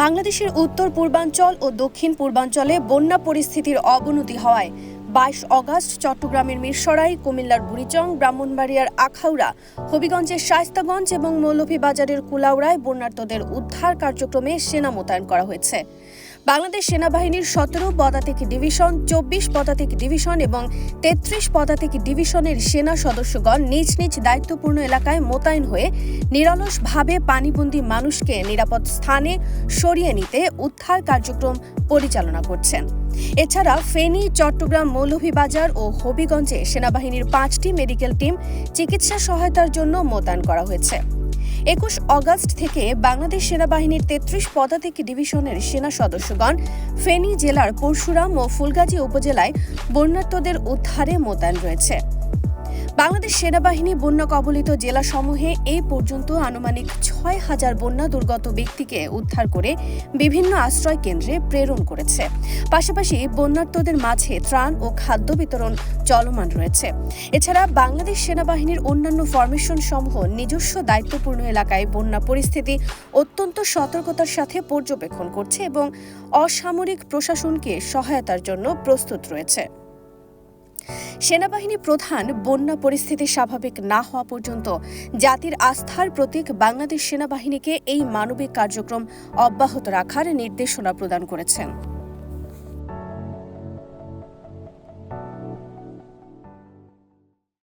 বাংলাদেশের উত্তর পূর্বাঞ্চল ও দক্ষিণ পূর্বাঞ্চলে বন্যা পরিস্থিতির অবনতি হওয়ায় বাইশ অগাস্ট চট্টগ্রামের মিরসরাই, কুমিল্লার বুড়িচং, ব্রাহ্মণবাড়িয়ার আখাউড়া, হবিগঞ্জের শায়স্তাগঞ্জ এবং মৌলভীবাজারের কুলাউড়ায় বন্যার্তদের উদ্ধার কার্যক্রমে সেনা মোতায়েন করা হয়েছে। বাংলাদেশ সেনাবাহিনীর সতেরো পদাতিক ডিভিশন, চব্বিশ পদাতিক ডিভিশন এবং তেত্রিশ পদাতিক ডিভিশনের সেনা সদস্যগণ নিজ নিজ দায়িত্বপূর্ণ এলাকায় মোতায়েন হয়ে নিরলসভাবে পানিবন্দী মানুষকে নিরাপদ স্থানে সরিয়ে নিতে উদ্ধার কার্যক্রম পরিচালনা করছেন। এছাড়া ফেনী, চট্টগ্রাম, মৌলভীবাজার ও হবিগঞ্জে সেনাবাহিনীর পাঁচটি মেডিকেল টিম চিকিৎসা সহায়তার জন্য মোতায়েন করা হয়েছে। একুশ অগাস্ট থেকে বাংলাদেশ সেনাবাহিনীর তেত্রিশ পদাতিক ডিভিশনের সেনা সদস্যগণ ফেনী জেলার পরশুরাম ও ফুলগাজী উপজেলায় বন্যার্তদের উদ্ধারে মোতায়েন রয়েছে। বাংলাদেশ সেনাবাহিনী বন্যা কবলিত জেলাসমূহে এই পর্যন্ত আনুমানিক ছয় হাজার বন্যা দুর্গত ব্যক্তিকে উদ্ধার করে বিভিন্ন আশ্রয় কেন্দ্রে প্রেরণ করেছে। পাশাপাশি বন্যার্তদের মাঝে ত্রাণ ও খাদ্য বিতরণ চলমান রয়েছে। এছাড়া বাংলাদেশ সেনাবাহিনীর অন্যান্য ফরমেশন সমূহ নিজস্ব দায়িত্বপূর্ণ এলাকায় বন্যা পরিস্থিতি অত্যন্ত সতর্কতার সাথে পর্যবেক্ষণ করছে এবং অসামরিক প্রশাসনকে সহায়তার জন্য প্রস্তুত রয়েছে। সেনাবাহিনী প্রধান, বন্যা পরিস্থিতি স্বাভাবিক না হওয়া পর্যন্ত জাতির আস্থার প্রতীক বাংলাদেশ সেনাবাহিনীকে এই মানবিক কার্যক্রম অব্যাহত রাখার নির্দেশনা প্রদান করেছেন।